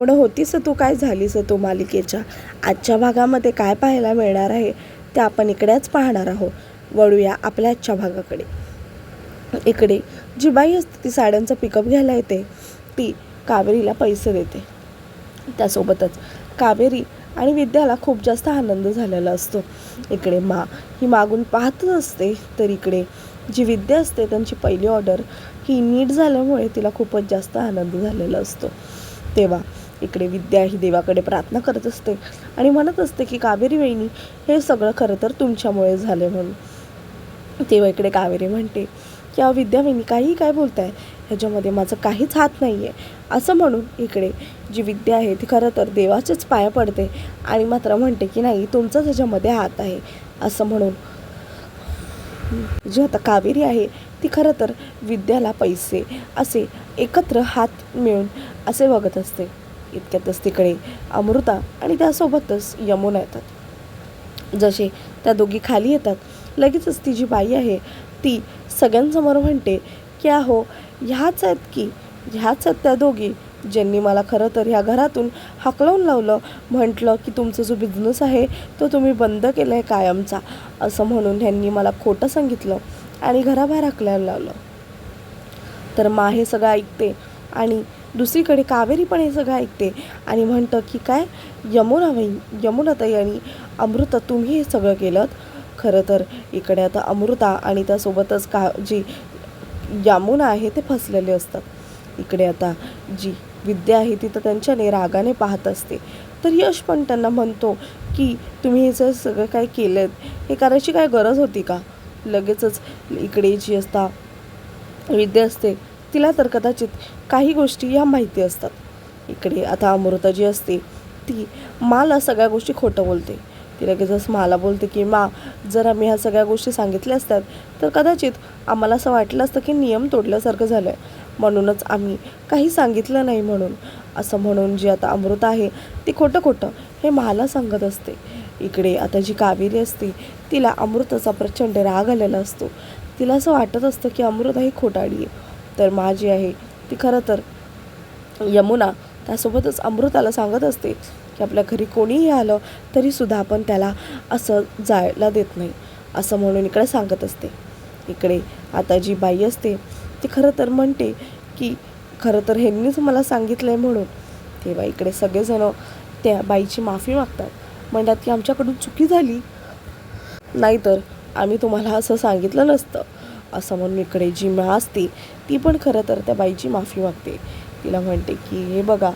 पण होतीस तू काय झालीस तू मालिकेच्या? आजच्या भागामध्ये काय पाहायला मिळणार आहे ते आपण इकडेच पाहणार आहोत. वळूया आपल्या आजच्या भागाकडे. इकडे जी बाई असते ती साड्यांचं पिकअप घ्यायला येते. ती कावेरीला पैसे देते. त्यासोबतच कावेरी आणि विद्याला खूप जास्त आनंद झालेला असतो. इकडे मा ही मागून पाहतच असते. तर इकडे जी विद्या असते त्यांची पहिली ऑर्डर ही नीट झाल्यामुळे तिला खूपच जास्त आनंद झालेला असतो. तेव्हा इकडे विद्या ही देवाकडे प्रार्थना करत असते आणि म्हणत असते की कावेरी वहिनी हे सगळं खरं तर तुमच्यामुळे झालं म्हणून. तेव्हा इकडे कावेरी म्हणते की अहो विद्या वहिनी काही काय बोलताय? ह्याच्यामध्ये माझं काहीच हात नाही आहे असं म्हणून इकडे जी विद्या आहे ती खरं तर देवाचेच पाया पडते आणि मात्र म्हणते की नाही तुमचाच ह्याच्यामध्ये हात आहे. असं म्हणून जी आता कावेरी आहे ती खरं तर विद्याला पैसे असे एकत्र हात मिळून असे बघत असते. इतक्यातच तिकडे अमृता आणि त्यासोबतच यमुना येतात. जसे त्या दोघी खाली येतात लगेचच ती जी बाई आहे. ती सगळ्यांसमोर म्हणते की अहो ह्याच आहेत की ह्याच आहेत त्या दोघी. ज्यांनी मला खरं तर ह्या घरातून हाकलवून लावलं म्हटलं की तुमचा जो बिझनेस आहे तो तुम्ही बंद केला आहे कायमचा असं म्हणून ह्यांनी मला खोटं सांगितलं आणि घराबाहेर हाकलायला लावलं. तर मा हे सगळं ऐकते आणि दुसरीकडे कावेरी पण हे सगळं ऐकते आणि म्हणतं की काय यमुना बाई यमुनाताई आणि अमृता तुम्ही हे सगळं केलं खरं तर इकडे आता अमृता आणि त्यासोबतच का जी यमुना आहे ते फसलेले असतात. इकडे आता जी विद्या आहे ती तर त्यांच्याने रागाने पाहत असते. तर यश पण त्यांना म्हणतो की तुम्ही हे जर सगळं काय केलं हे करायची काय गरज होती का? लगेचच इकडे जी असता विद्या असते तिला तर कदाचित काही गोष्टी या माहिती असतात. इकडे आता अमृता जी असते ती माला सगळ्या गोष्टी खोटं बोलते. ती लगेचच मला बोलते की मा जर आम्ही ह्या सगळ्या गोष्टी सांगितल्या असतात तर कदाचित आम्हाला असं वाटलं असतं की नियम तोडल्यासारखं झालं आहे म्हणूनच आम्ही काही सांगितलं नाही म्हणून. असं म्हणून जी आता अमृता आहे ती खोटं खोटं हे मला सांगत असते. इकडे आता जी कावेरी असते तिला अमृताचा प्रचंड राग आलेला असतो. तिला असं वाटत असतं की अमृता ही खोटाडी आहे. तर माझी आहे ती खरं तर यमुना त्यासोबतच अमृताला सांगत असते की आपल्या घरी कोणीही आलं तरीसुद्धा आपण त्याला असं जायला देत नाही असं म्हणून इकडे सांगत असते. इकडे आता जी बाई असते ती खरं तर म्हणते की खरं तर ह्यांनीच मला सांगितलं आहे म्हणून. तेव्हा इकडे सगळेजणं त्या बाईची माफी मागतात. म्हणतात की आमच्याकडून चुकी झाली. नाहीतर आम्ही तुम्हाला असं सांगितलं नसतं. असं म्हणून इकडे जी मा असते ती पण खरं तर त्या बाईची माफी मागते. तिला म्हणते की हे बघा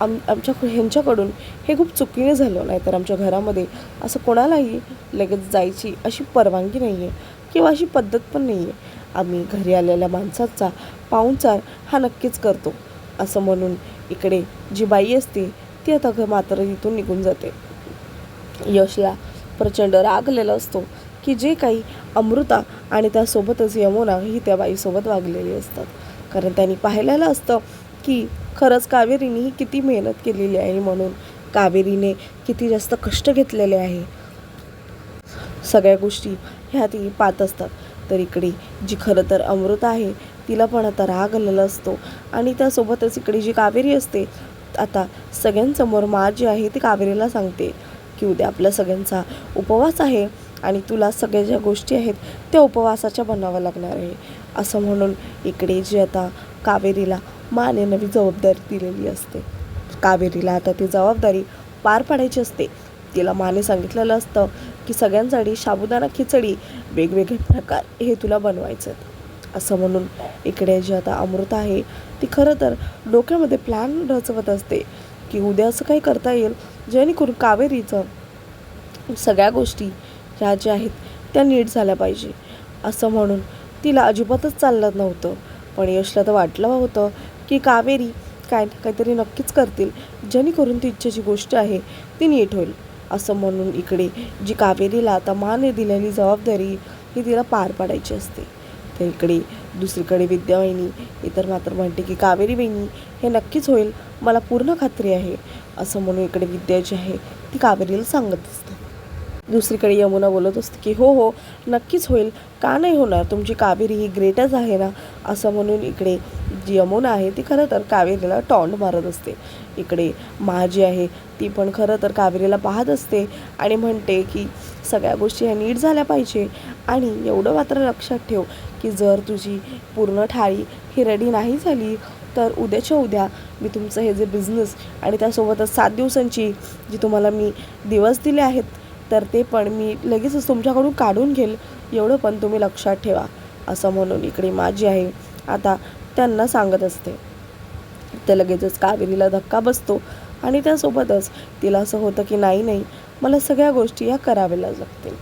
आम आमच्या ह्यांच्याकडून हे खूप चुकीने झालं नाहीतर आमच्या घरामध्ये असं कोणालाही लगेच जायची अशी परवानगी नाही आहे किंवा अशी पद्धत पण नाही आहे आम्ही घरी आलेल्या माणसाचा पाहुणचार हा नक्कीच करतो. असं म्हणून इकडे जी बाई असते ती आता घ- मात्र इथून निघून जाते. यशला प्रचंड रागलेला असतो. की जे काही अमृता आणि त्यासोबतच यमुना ही त्या बाईसोबत वागलेली असतात. कारण त्यांनी पाहिलेलं असतं की खरंच कावेरीने ही किती मेहनत केलेली आहे म्हणून कावेरीने किती जास्त कष्ट घेतलेले आहे. सगळ्या गोष्टी ह्या ती पाहत असतात. तर इकडे जी खरं तर अमृता आहे तिला पण आता राग आलेला असतो आणि त्यासोबतच इकडे जी कावेरी असते आता सगळ्यांसमोर मा जी आहे ती कावेरीला सांगते की उद्या आपल्या सगळ्यांचा उपवास आहे. आणि तुला सगळ्या ज्या गोष्टी आहेत त्या उपवासाच्या बनाव्या लागणार आहे. असं म्हणून इकडे जी आता कावेरीला माने नवी जबाबदारी दिलेली असते. कावेरीला आता ती जबाबदारी पार पाडायची असते. तिला माने सांगितलेलं असतं की सगळ्यांसाठी साबुदाणा खिचडी वेगवेगळे प्रकार हे तुला बनवायचं आहेत. असं म्हणून इकडे जी आता अमृता आहे ती खरं तर डोक्यामध्ये प्लॅन रचवत असते की उद्या असं काही करता येईल जेणेकरून कावेरीचं सगळ्या गोष्टी ह्या ज्या आहेत त्या नीट झाल्या पाहिजे. असं म्हणून तिला अजिबातच चाललं नव्हतं. पण यशला तर वाटलं होतं की कावेरी काय काहीतरी नक्कीच करतील. जेणेकरून तिची जी गोष्ट आहे ती नीट होईल. असं म्हणून इकडे जी कावेरीला आता माने दिलेली जबाबदारी ही तिला पार पाडायची असते. तर इकडे दुसरीकडे विद्यावाहिनी इतर मात्र म्हणते की कावेरी वहिनी हे नक्कीच होईल. मला पूर्ण खात्री आहे. असं म्हणून इकडे विद्या जी आहे ती कावेरीला सांगत असते. दुसरीकडे यमुना बोलत असते की हो हो नक्कीच होईल. का नाही होणार? तुमची कावेरी ही ग्रेटच आहे ना? असं म्हणून इकडे जी यमुना आहे ती खरं तर कावेरीला टॉन्ड मारत असते. इकडे महाजी आहे ती पण खरं तर कावेरीला पाहत असते आणि म्हणते की सगळ्या गोष्टी ह्या नीट झाल्या पाहिजे. आणि एवढं मात्र लक्षात ठेव की जर तुझी पूर्ण थाळी ही रेडी नाही झाली तर उद्याच्या उद्या मी तुमचं हे जे बिझनेस आणि त्यासोबतच सात दिवसांची जी तुम्हाला मी दिवस दिले आहेत तर ते पण मी लगेचच तुमच्याकडून काढून घेईल. एवढं पण तुम्ही लक्षात ठेवा असं म्हणून इकडे माझी आहे आता त्यांना सांगत असते. तर लगेचच कावेरीला धक्का बसतो आणि त्यासोबतच तिला असं होतं की नाही नाही मला सगळ्या गोष्टी या कराव्या लागतील.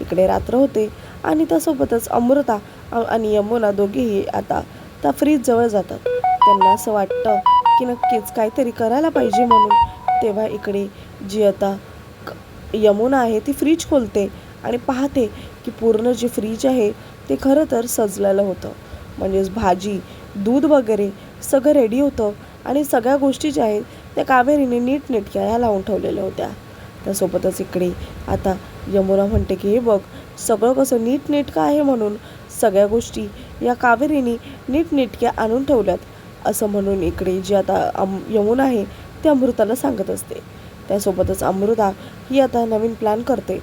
इकडे रात्र होते आणि त्यासोबतच अमृता आणि यमुना दोघेही आता त्या फ्रीजजवळ जातात. त्यांना असं वाटतं की नक्कीच काहीतरी करायला पाहिजे म्हणून तेव्हा इकडे जी आता यमुना आहे ती फ्रीज खोलते आणि पाहते की पूर्ण जे फ्रीज आहे ते खरं तर सजलेलं होतं. म्हणजेच भाजी दूध वगैरे सगळं रेडी होतं आणि सगळ्या गोष्टी ज्या आहेत त्या कावेरीने नीटनेटक्या ह्या लावून ठेवलेल्या होत्या. त्यासोबतच इकडे आता यमुना म्हणते की हे बघ सगळं कसं नीटनेटकं आहे म्हणून सगळ्या गोष्टी या कावेरीने नीटनेटक्या आणून ठेवल्यात असं म्हणून इकडे जी आता अम यमुना आहे ती अमृताला सांगत असते. त्यासोबतच अमृता ही आता नवीन प्लॅन करते.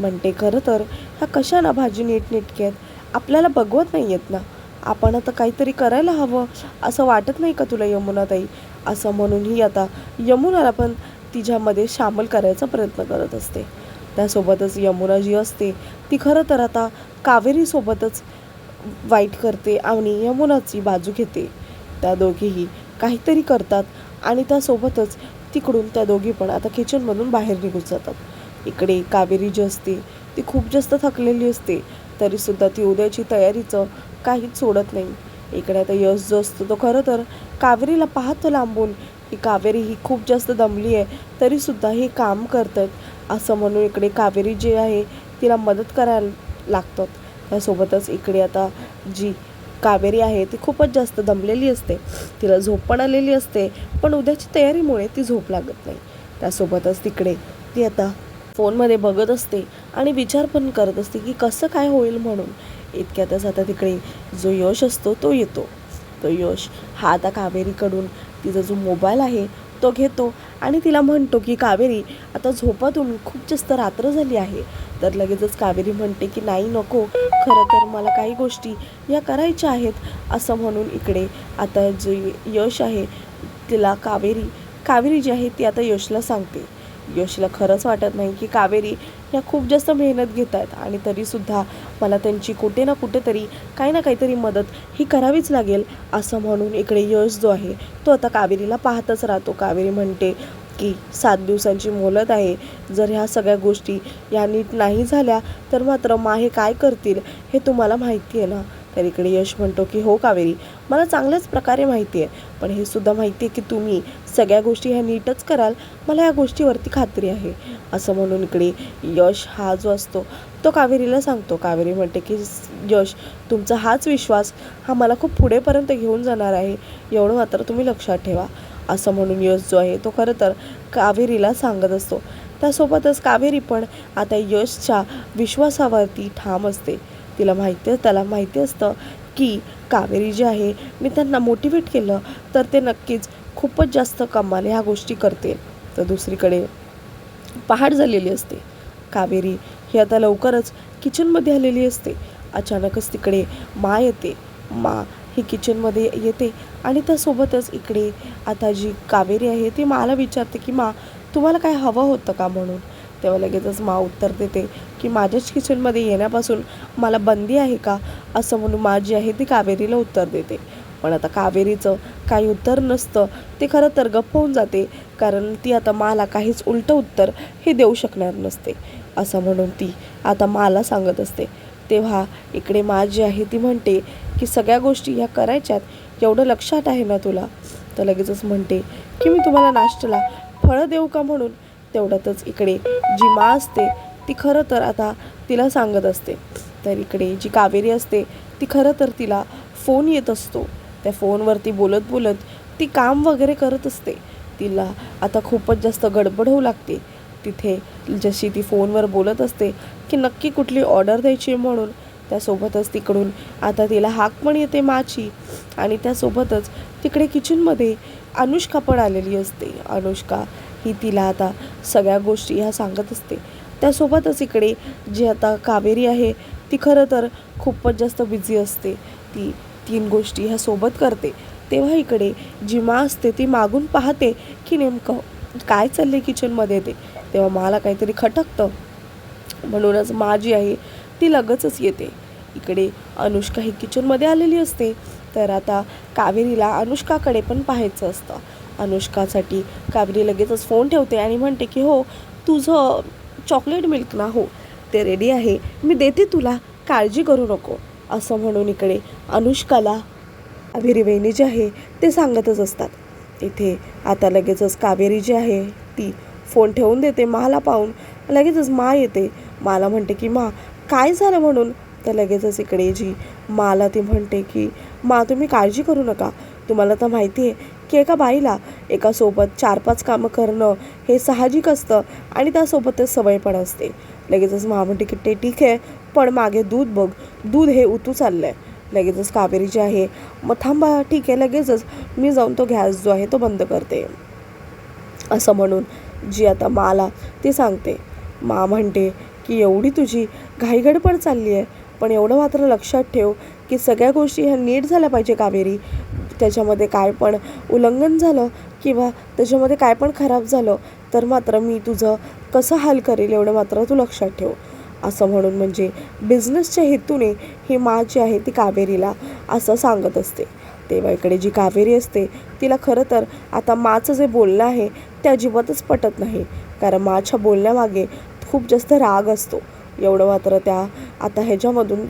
म्हणते खरं तर ह्या कशा ना भाजी नीटनेटक्यात? आहेत आपल्याला बघवत नाही आहेत ना. आपण आता काहीतरी करायला हवं. असं वाटत नाही का तुला यमुनाताई? असं म्हणून ही आता यमुनाला पण तिच्यामध्ये सामील करायचा प्रयत्न करत असते. त्यासोबतच यमुना जी असते ती खरं तर आता कावेरीसोबतच वाईट करते आणि यमुनाची बाजू घेते. त्या दोघेही काहीतरी करतात आणि त्यासोबतच तिकडून त्या दोघी पण आता किचनमधून बाहेर निघून जातात. इकडे कावेरी जी असते ती खूप जास्त थकलेली असते तरीसुद्धा ती उद्याची तयारीचं काहीच सोडत नाही. इकडे आता यश जो असतो तो खरं तर कावेरीला पाहतो लांबून की कावेरी ही खूप जास्त दमली आहे तरीसुद्धा हे काम करतात. असं म्हणून इकडे कावेरी जी आहे तिला मदत करायला लागतात. त्यासोबतच इकडे आता जी कावेरी आहे ती खूपच जास्त दमलेली असते. तिला झोप पण आलेली असते पण उद्याची तयारीमुळे ती झोप लागत नाही. त्यासोबतच तिकडे ती आता फोनमध्ये बघत असते आणि विचार पण करत असते की कसं काय होईल म्हणून. इतक्यातच आता तिकडे जो यश असतो तो येतो. तो यश हा आता कावेरीकडून तिचा जो मोबाईल आहे तो घेतो आणि तिला म्हणतो की कावेरी आता झोपातून खूप जास्त रात्र झाली आहे. तर लगेचच कावेरी म्हणते की नाही नको. खरं तर मला काही गोष्टी या करायच्या आहेत. असं म्हणून इकडे आता जे यश आहे तिला कावेरी कावेरी जी आहे ती आता यशला सांगते. यशला खरंच वाटत नाही की कावेरी ह्या खूप जास्त मेहनत घेत आहेत आणि तरीसुद्धा मला त्यांची कुठे ना कुठेतरी काही ना काहीतरी मदत ही करावीच लागेल असं म्हणून इकडे यश जो आहे तो आता कावेरीला पाहतच राहतो. कावेरी म्हणते की सात दिवसांची मोलत आहे. जर ह्या सगळ्या गोष्टी या नीट नाही झाल्या तर मात्र मा हे काय करतील हे तुम्हाला माहिती आहे ना? तर इकडे यश म्हणतो की हो कावेरी मला चांगल्याच प्रकारे माहिती आहे पण हे सुद्धा माहिती आहे की तुम्ही सगळ्या गोष्टी ह्या नीटच कराल मला या गोष्टीवरती खात्री आहे. असं म्हणून इकडे यश हा जो असतो तो कावेरीला सांगतो. कावेरी म्हणते की यश तुमचा हाच विश्वास हा मला खूप पुढेपर्यंत घेऊन जाणार आहे एवढं मात्र तुम्ही लक्षात ठेवा. असं म्हणून यश जो आहे तो खरं तर कावेरीला सांगत असतो. त्यासोबतच कावेरी पण आता यशच्या विश्वासावरती ठाम असते. तिला माहिती त्याला माहिती असतं की कावेरी जी आहे मी त्यांना मोटिवेट केलं तर ते नक्कीच खूपच जास्त कमाल ह्या गोष्टी करते तर दुसरीकडे पहाट झालेली असते. कावेरी ही आता लवकरच किचनमध्ये आलेली असते. अचानकच तिकडे मा येते. मा ही किचनमध्ये येते आणि त्यासोबतच इकडे आता जी कावेरी आहे ती माला विचारते की मा तुम्हाला काय हवं होतं का म्हणून? तेव्हा लगेचच मा उत्तर देते की माझ्याच किचनमध्ये येण्यापासून मला बंदी आहे का? असं म्हणून माझी आहे ती कावेरीला उत्तर देते. पण आता कावेरीचं काही उत्तर नसतं ते खरं तर गप्प होऊन जाते कारण ती आता माला काहीच उलटं उत्तर हे देऊ शकणार नसते. असं म्हणून ती आता माला सांगत असते. तेव्हा इकडे मा जी आहे ती म्हणते की सगळ्या गोष्टी ह्या करायच्यात? एवढं लक्षात आहे ना तुला? तर लगेचच म्हणते की मी तुम्हाला नाश्त्याला फळं देऊ का म्हणून? तेवढ्यातच इकडे जी मा असते ती खरं तर आता तिला सांगत असते. तर इकडे जी कावेरी असते ती खरं तर तिला फोन येत असतो. त्या फोनवरती बोलत बोलत ती काम वगैरे करत असते. तिला आता खूपच जास्त गडबड होऊ लागते. तिथे जशी ती फोनवर बोलत असते की नक्की कुठली ऑर्डर द्यायची आहे म्हणून त्यासोबतच तिकडून आता तिला हाक पण येते माची आणि त्यासोबतच तिकडे किचनमध्ये अनुष्का पण आलेली असते. अनुष्का ही तिला आता सगळ्या गोष्टी ह्या सांगत असते. त्यासोबतच इकडे जी आता कावेरी आहे ती खरं तर खूपच जास्त बिझी असते. ती तीन गोष्टी ह्या सोबत करते. तेव्हा इकडे जी मा असते ती मागून पाहते की नेमकं काय चालले किचनमध्ये ते. तेव्हा मला काहीतरी खटकतं. म्हणूनच मा जी आहे ती लगेचच येते. इकडे अनुष्का ही किचनमध्ये आलेली असते. तर आता कावेरीला अनुष्काकडे पण पाहायचं असतं. अनुष्कासाठी कावेरी लगेचच फोन ठेवते आणि म्हणते की हो तुझं चॉकलेट मिल्क ना हो ते रेडी आहे. मी देते तुला काळजी करू नको. असं म्हणून इकडे अनुष्काला कावेरी वहिनी जे आहे ते सांगतच असतात. इथे आता लगेचच कावेरी जी आहे ती फोन ठेवून देते माला पाहून. लगेचच मा येते. माला म्हणते की मा काय झालं म्हणून? तर लगेचच इकडे जी माला ती म्हणते की मा तुम्ही काळजी करू नका. तुम्हाला तर माहिती आहे की एका बाईला एकासोबत चार पाच कामं करणं हे साहजिक असतं आणि त्यासोबतच सवय पण असते. लगेचच मा म्हणते की ते ठीक आहे पण मागे दूध बघ दूध हे उतू चाललं आहे लगेचच कावेरी जी आहे मग थांबा ठीक आहे लगेचच मी जाऊन तो गॅस जो आहे तो बंद करते. असं म्हणून जी आता माला ती सांगते मा म्हणते की एवढी तुझी घाईगडपण चालली आहे पण एवढं मात्र लक्षात ठेव की सगळ्या गोष्टी ह्या नीट झाल्या पाहिजे कावेरी. त्याच्यामध्ये काय पण उल्लंघन झालं किंवा त्याच्यामध्ये काय पण खराब झालं तर मात्र मी तुझं कसं हाल करेल एवढं मात्र तू लक्षात ठेव. असं म्हणून म्हणजे बिझनेसच्या हेतूने ही मा जी आहे ती कावेरीला असं सांगत असते. तेव्हा इकडे जी कावेरी असते तिला खरं तर आता माचं जे बोलणं आहे ते अजिबातच पटत नाही. कारण माच्या बोलण्यामागे खूप जास्त राग असतो. एवढं मात्र त्या आता ह्याच्यामधून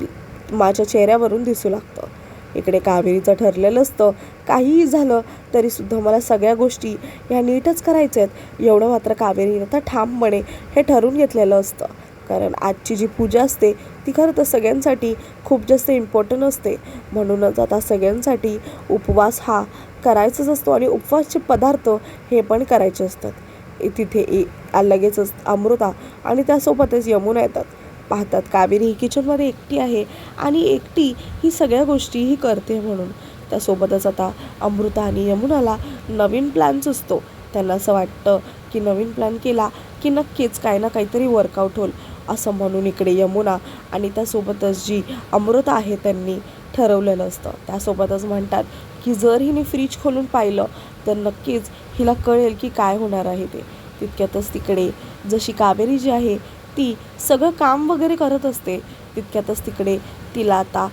माझ्या चेहऱ्यावरून दिसू लागतं. इकडे कावेरीचं ठरलेलं असतं. काहीही झालं तरीसुद्धा मला सगळ्या गोष्टी ह्या नीटच करायच्या आहेत. एवढं मात्र कावेरीने तर ठामपणे हे ठरवून घेतलेलं असतं. कारण आजची जी पूजा असते ती खरं तर सगळ्यांसाठी खूप जास्त इम्पॉर्टंट असते. म्हणूनच आता सगळ्यांसाठी उपवास हा करायचाच असतो आणि उपवासचे पदार्थ हे पण करायचे असतात. तिथे ए लगेचच अमृता आणि त्यासोबतच यमुना येतात. पाहतात. कावेरी ही किचनमध्ये एकटी आहे आणि एकटी ही सगळ्या गोष्टी ही करते म्हणून. त्यासोबतच आता अमृता आणि यमुनाला नवीन प्लॅन्स असतो. त्यांना असं वाटतं की नवीन प्लॅन केला की नक्कीच काही ना काहीतरी वर्कआउट होईल. असं म्हणून इकडे यमुना आणि त्यासोबतच जी अमृता आहे त्यांनी ठरवलेलं असतं त्यासोबतच म्हणतात की जर हिने फ्रीज खोलून पाहिलं तर नक्कीच हिला कळेल की काय होणार आहे ते. तितक्यातच तिकडे जशी कावेरी जी आहे ती सगळं काम वगैरे करत असते. तितक्यातच तिकडे तिला आता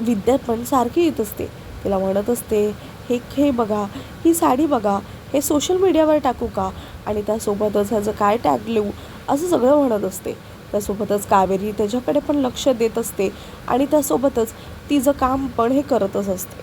विद्या पण सारखी येत असते. तिला म्हणत असते हे हे बघा ही साडी बघा हे सोशल मीडियावर टाकू का? आणि त्यासोबतच ह्याचं काय टॅग लिहू? असं सगळं म्हणत असते. त्यासोबतच कावेरी त्याच्याकडे पण लक्ष देत असते आणि त्यासोबतच तिचं काम पण हे करतच असते.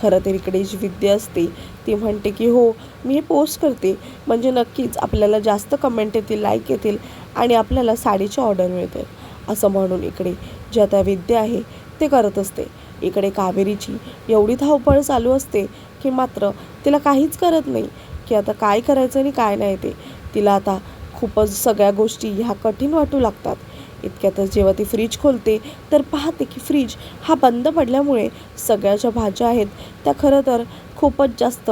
खरं तर इकडे जी विद्या असते ती म्हणते की हो मी हे पोस्ट करते. म्हणजे नक्कीच आपल्याला जास्त कमेंट येतील लाईक येतील आणि आपल्याला साडीची ऑर्डर मिळते असं म्हणून इकडे जे आता विद्या आहे ते करत असते. इकडे कावेरीची एवढी धावपळ चालू असते की मात्र तिला काहीच करत नाही. की आता काय करायचं आणि काय नाही ते. तिला आता खूपच सगळ्या गोष्टी ह्या कठीण वाटू लागतात. इतक्यातच जेव्हा ती फ्रीज खोलते तर पाहते की फ्रीज हा बंद पडल्यामुळे सगळ्या ज्या भाज्या आहेत त्या खरं तर खूपच जास्त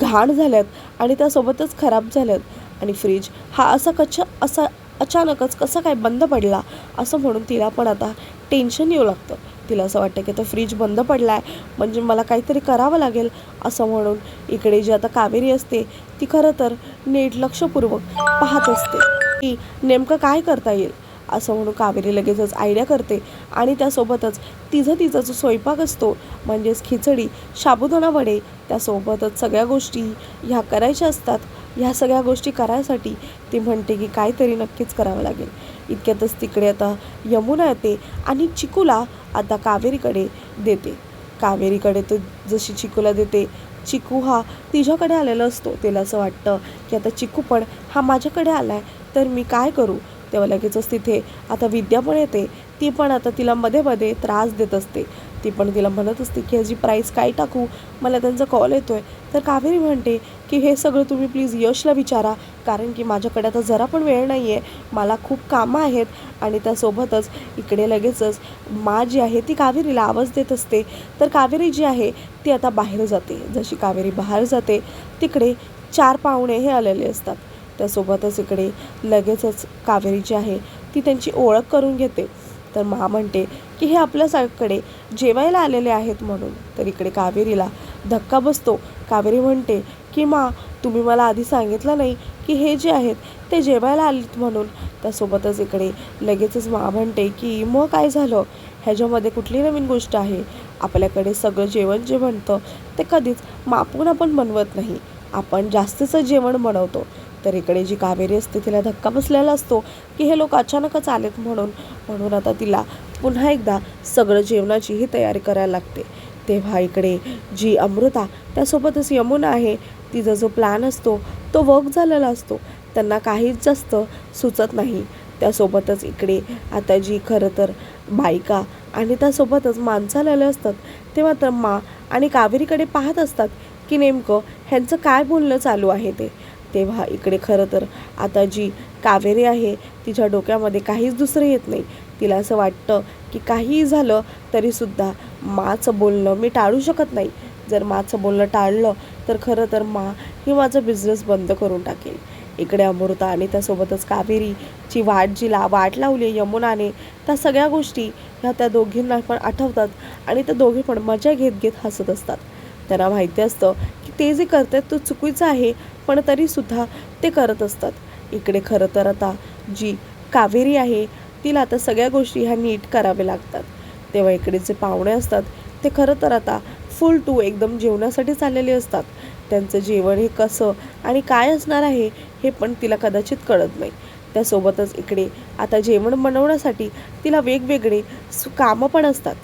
घाण झाल्यात आणि त्यासोबतच खराब झाल्यात. आणि फ्रीज हा असा कच्छ असा अचानकच कसा काय बंद पडला असं म्हणून तिला पण आता टेन्शन येऊ लागतं. तिला असं वाटतं की आता फ्रीज बंद पडला आहे म्हणजे मला काहीतरी करावं लागेल असं म्हणून इकडे जी आता कावेरी असते ती खरं तर नीट लक्षपूर्वक पाहत असते. की नेमकं काय करता येईल? असं म्हणून कावेरी लगेचच आयडिया करते. आणि त्यासोबतच तिचं तिचा जो स्वयंपाक असतो म्हणजेच खिचडी साबुदाणा वडे त्यासोबतच सगळ्या गोष्टी ह्या करायच्या असतात. ह्या सगळ्या गोष्टी करायसाठी ती म्हणते की काहीतरी नक्कीच करावं लागेल. इतक्यातच तिकडे आता यमुना येते आणि चिकूला आता कावेरीकडे देते. कावेरीकडे तर जशी चिकूला देते चिकू हा तिच्याकडे आलेला असतो. तिला असं वाटतं की आता चिकू पण हा माझ्याकडे आला आहे तर मी काय करू? तेव्हा लगेचच तिथे आता विद्या पण येते ती पण आता तिला मध्ये मध्ये त्रास देत असते. ती पण तिला म्हणत असते की ह्याची प्राईस काय टाकू? मला त्यांचा कॉल येतो आहे तर कावेरी म्हणते की हे सगळं तुम्ही प्लीज यशला विचारा कारण की माझ्याकडे आता जरा पण वेळ नाही आहे मला खूप कामं आहेत आणि त्यासोबतच इकडे लगेचच मा जी आहे ती कावेरीला आवाज देत असते. तर कावेरी जी आहे ती आता बाहेर जाते. जशी कावेरी बाहेर जाते तिकडे चार पाहुणे हे आलेले असतात. त्यासोबतच इकडे लगेचच कावेरी जी आहे ती त्यांची ओळख करून घेते. तर मा म्हणते की हे आपल्याकडे जेवायला आलेले आहेत म्हणून. तर इकडे कावेरीला धक्का बसतो. कावेरी म्हणते की मा तुम्ही मला आधी सांगितलं नाही की हे जे आहेत ते जेवायला आलेत म्हणून. त्यासोबतच इकडे लगेचच मा म्हणते की मग काय झालं? ह्याच्यामध्ये कुठली नवीन गोष्ट आहे? आपल्याकडे सगळं जेवण जे म्हणतं ते कधीच मापून आपण बनवत नाही. आपण जास्तीचं जेवण बनवतो. तर इकडे जी कावेरी असते तिला धक्का बसलेला असतो की हे लोक अचानकच आलेत म्हणून म्हणून आता तिला पुन्हा एकदा सगळं जेवणाचीही तयारी करायला लागते. तेव्हा इकडे जी अमृता त्यासोबतच यमुना आहे तिचा जो प्लॅन असतो तो वर्क झालेला असतो. त्यांना काहीच जास्त सुचत नाही. त्यासोबतच इकडे आता जी खरं तर बायका आणि त्यासोबतच माणसं आलेले असतात तेव्हा तर मा आणि कावेरीकडे पाहत असतात की नेमकं ह्यांचं काय बोलणं चालू आहे ते. तेव्हा इकडे खरं तर आता जी कावेरी आहे तिच्या डोक्यामध्ये काहीच दुसरं येत नाही. तिला असं वाटतं की काहीही झालं तरीसुद्धा माचं बोलणं मी टाळू शकत नाही. जर माचं बोलणं टाळलं तर खरं तर मा ही माझा बिझनेस बंद करून टाकेल. इकडे अमृता आणि त्यासोबतच कावेरीची वाट जी ला वाट लावली आहे यमुनाने त्या सगळ्या गोष्टी ह्या त्या दोघींना पण आठवतात आणि त्या दोघे पण मजा घेत घेत हसत असतात. त्यांना माहिती असतं की ते जे करतात तो चुकीचं आहे पण तरीसुद्धा ते करत असतात. इकडे खरं तर आता जी कावेरी आहे तिला आता सगळ्या गोष्टी ह्या नीट कराव्या लागतात. तेव्हा इकडे जे पाहुणे असतात ते खरं तर आता फुल टू एकदम जेवणासाठी चाललेले असतात. त्यांचं जेवण हे कसं आणि काय असणार आहे हे पण तिला कदाचित कळत नाही. त्यासोबतच इकडे आता जेवण बनवण्यासाठी तिला वेगवेगळे सु- कामं पण असतात.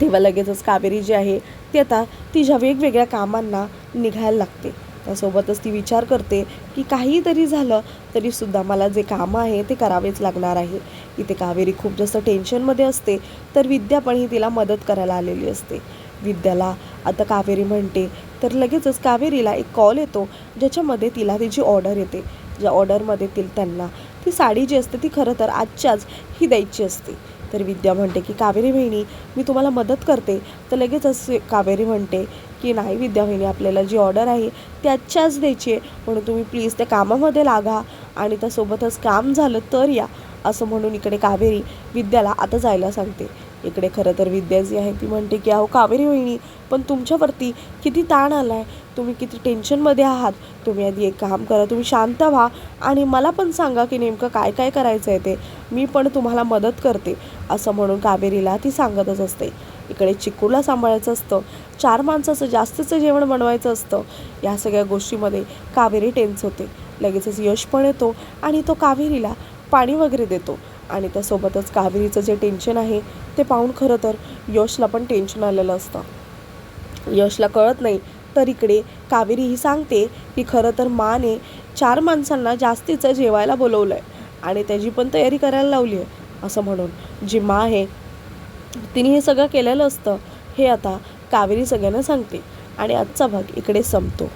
तेव्हा लगेचच कावेरी जी आहे ती आता तिच्या वेगवेगळ्या कामांना निघायला लागते. त्यासोबतच ती विचार करते की काहीतरी झालं तरीसुद्धा मला जे कामं आहे ते करावेच लागणार आहे. इथे कावेरी खूप जास्त टेन्शनमध्ये असते तर विद्या पण ही तिला मदत करायला आलेली असते. विद्याला आता कावेरी म्हणते तर लगेचच कावेरीला एक कॉल येतो ज्याच्यामध्ये तिला तिची ऑर्डर येते. ज्या ऑर्डरमध्ये ती त्यांना ती साडी जी असते ती खरं तर आजच्याच ही द्यायची असते. तर विद्या म्हणते की कावेरी बहिणी मी तुम्हाला मदत करते. तर लगेचच कावेरी म्हणते की नाही विद्या आपल्याला जी ऑर्डर आहे त्याच्याच द्यायची आहे. म्हणून तुम्ही प्लीज त्या कामामध्ये लागा आणि त्यासोबतच काम झालं तर या असं म्हणून इकडे कावेरी विद्याला आता जायला सांगते. इकडे खरं तर विद्या जी आहे ती म्हणते की अहो कावेरी वहिनी पण तुमच्यावरती किती ताण आला आहे तुम्ही किती टेन्शनमध्ये आहात. तुम्ही आधी एक काम करा तुम्ही शांत व्हा आणि मला पण सांगा की नेमकं काय काय करायचं आहे ते. मी पण तुम्हाला मदत करते. असं म्हणून कावेरीला ती सांगतच असते. इकडे चिकूला सांभाळायचं असतं. चार माणसाचं जास्तीचं जेवण बनवायचं असतं. या सगळ्या गोष्टीमध्ये कावेरी टेन्स होते. लगेचच यश पण येतो आणि तो कावेरीला पाणी वगैरे देतो. आणि त्यासोबतच कावेरीचं जे टेन्शन आहे ते पाहून खरं तर यशला पण टेन्शन आलेलं असतं. यशला कळत नाही तर इकडे कावेरी ही सांगते की खरं तर माने चार माणसांना जास्तीचं जेवायला बोलवलं आहे आणि त्याची पण तयारी करायला लावली आहे. असं म्हणून जी मा आहे तिने हे सगळं केलेलं असतं. हे आता कावेरी सगळ्यांना सांगते. आणि आजचा भाग इकडे संपतो.